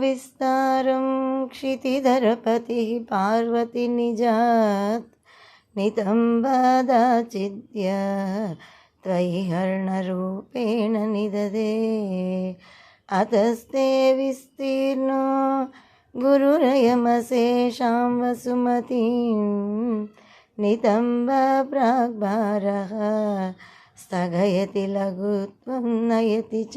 विस्तारं क्षितिधरपतिः पार्वती निजात् नितम्बादाचिद्य त्वयि हर्णरूपेण निददे अतस्ते विस्तीर्णो गुरुरयमशेषां वसुमतीं नितम्बप्राग्भारः स्थगयति लघुत्वं नयति च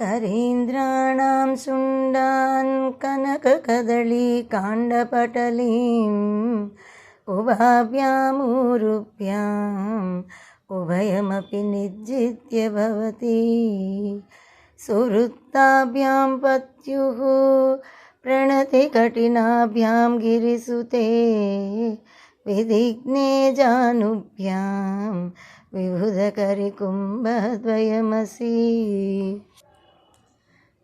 करीन्द्राणां शुण्डान् कनककदलीकाण्डपटलीम् उभाभ्यामूरुभ्याम् उभयमपि निर्जित्य भवति। सुहृत्ताभ्यां पत्युः प्रणति कठिनाभ्यां गिरिसुते। विधिघ्ने जानुभ्यां विबुधकरिकुम्भद्वयमसि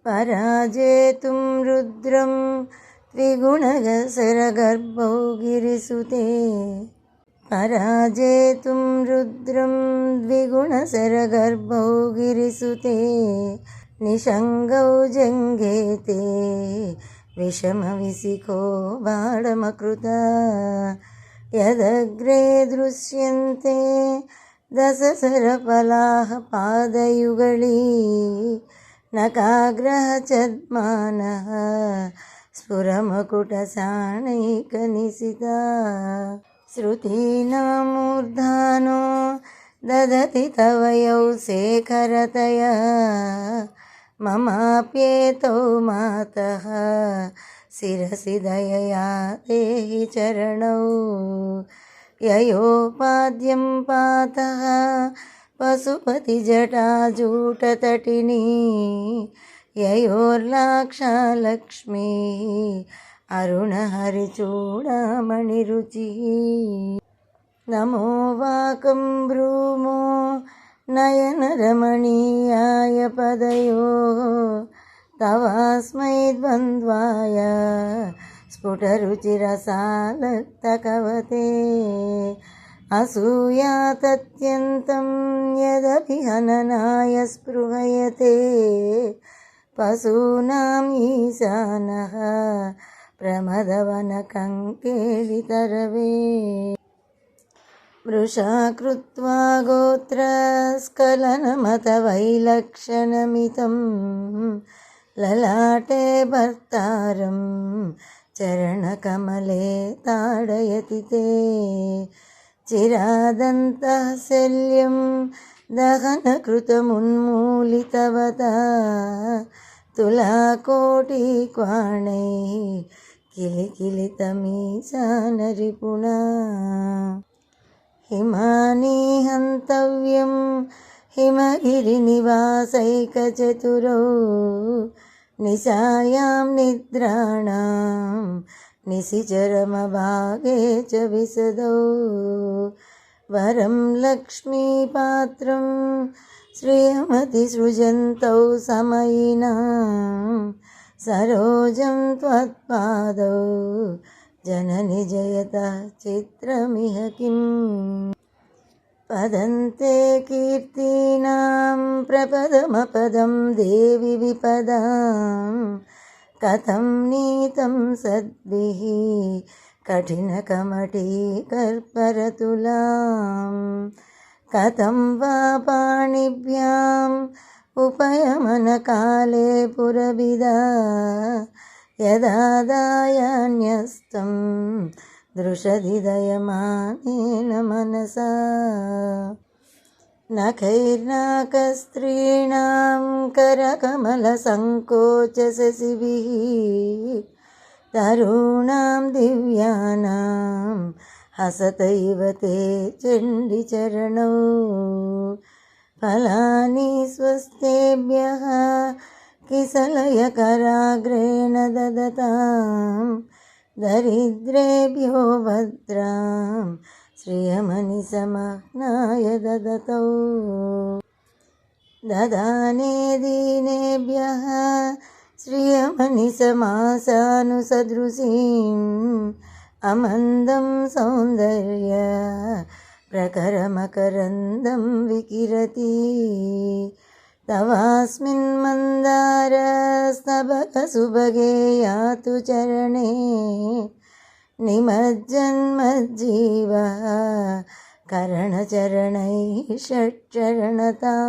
पराजेतुं रुद्रं द्विगुणगसरगर्भौ गिरिसुते पराजेतुं रुद्रं द्विगुणसरगर्भौ गिरिसुते निषङ्गौ जङ्गेते विषमविसिखो बाणमकृता यदग्रे दृश्यन्ते दशसरफलाः पादयुगळी नकाग्रहचद्मानः स्फुरमकुटसाणैकनिशिता श्रुतीनामूर्धानो ददति तव यौ शेखरतया ममाप्येतौ मातः शिरसि दयया देहि चरणौ ययोपाद्यं पातः పశుపతి జటాజూటతటిని యయోర్లాక్షలక్ష్మి అరుణహరిచూడామణి రుచి. నమో వాకం భ్రూమో నయనరమణీయాయ పదయో తవాస్మై ద్వంద్వాయ స్ఫుటరుచిరసాలక్తకవతే यदपि हननाय स्पृहयते पशूनाम् ईशानः प्रमदवनकङ्केलितरवे मृषा कृत्वा गोत्रस्खलनमतवैलक्षणमितं ललाटे भर्तारं चरणकमले ताडयति ते चिरादन्तः शल्यं दहनकृतमुन्मूलितवता तुलाकोटिक्वाणैः किलिकिलितमीशानरिपुणा हिमानि हन्तव्यं हिमगिरिनिवासैकचतुरौ निशायां निद्राणां निशिचरमभागे च विशदौ वरं लक्ष्मीपात्रं श्रियमतिसृजन्तौ समयिनां सरोजं त्वत्पादौ जननि जयतः चित्रमिह किम् पदन्ते कीर्तीनां प्रपदमपदं देवि विपदां कथं नीतं सद्भिः कठिनकमटीकर्परतुलां कथं वा पाणिभ्याम् उपयमनकाले पुरविदा यदादायान्यस्तं दृशदिदयमानेन मनसा नखैर्नाकस्त्रीणां करकमलसङ्कोचशशिभिः तरूणां दिव्यानां हसतैव ते चण्डिचरणौ फलानि स्वस्तेभ्यः किसलयकराग्रेण ददतां दरिद्रेभ्यो श्रियमनिसमह्नाय ददतौ। ददाने दीनेभ्यः श्रियमनिसमासानुसदृशीम् अमन्दं सौन्दर्य प्रकरमकरन्दं विकिरति। तवास्मिन् मन्दार स्तबकसुभगे यातु चरणे निमज्जन्मज्जीवः करणचरणैः षट्चरणताम्